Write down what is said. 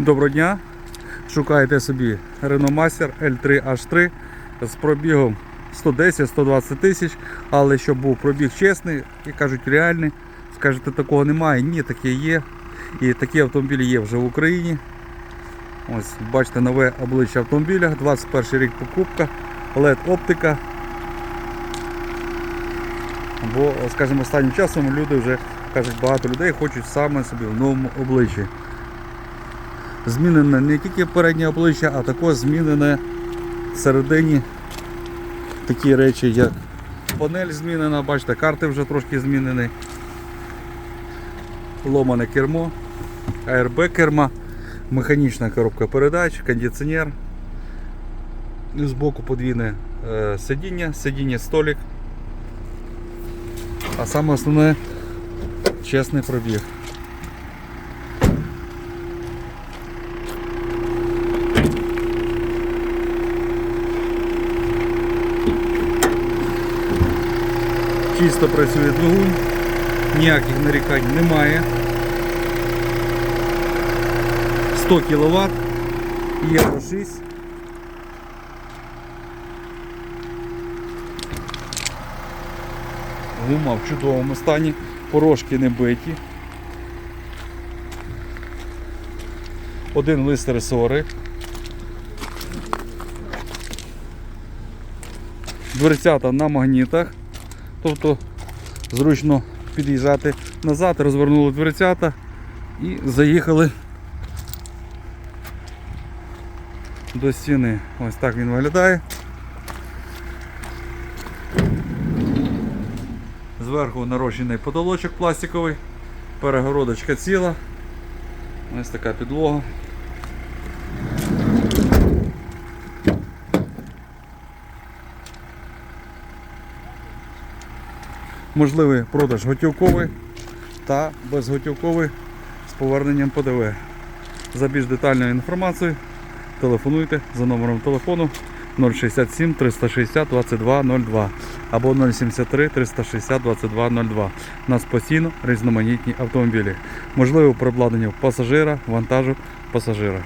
Доброго дня. Шукаєте собі Renault Master L3H3 з пробігом 110-120 тисяч, але щоб був пробіг чесний і кажуть реальний. Скажете, такого немає. Ні, таке є. І такі автомобілі є вже в Україні. Ось, бачите, нове обличчя автомобіля, 21 рік покупка, LED оптика. Бо, скажімо, останнім часом люди вже кажуть, багато людей хочуть саме собі в новому обличчі змінене не тільки переднє обличчя, а також змінене всередині такі речі, як панель змінена, бачите, карти вже трошки змінені. Ломане кермо, АРБ керма, механічна коробка передач, кондиціонер. І збоку подвійне е, сидіння, сидіння столик. А саме основне чесний пробіг. Чисто працює двигун, ніяких нарікань немає. 100 кВт, Євро 6. Гума в чудовому стані, порошки не биті. Один лист ресори. Дверцята на магнітах. Тобто зручно під'їжджати назад, розвернули дверцята і заїхали до стіни. Ось так він виглядає. Зверху нарощений потолочок пластиковий, перегородочка ціла. Ось така підлога. Можливий продаж готівковий та безготівковий з поверненням ПДВ. За більш детальною інформацією телефонуйте за номером телефону 067 360 2202 або 073 360 2202. У нас постійно різноманітні автомобілі. Можливо, перебладнання пасажира, вантажу пасажира.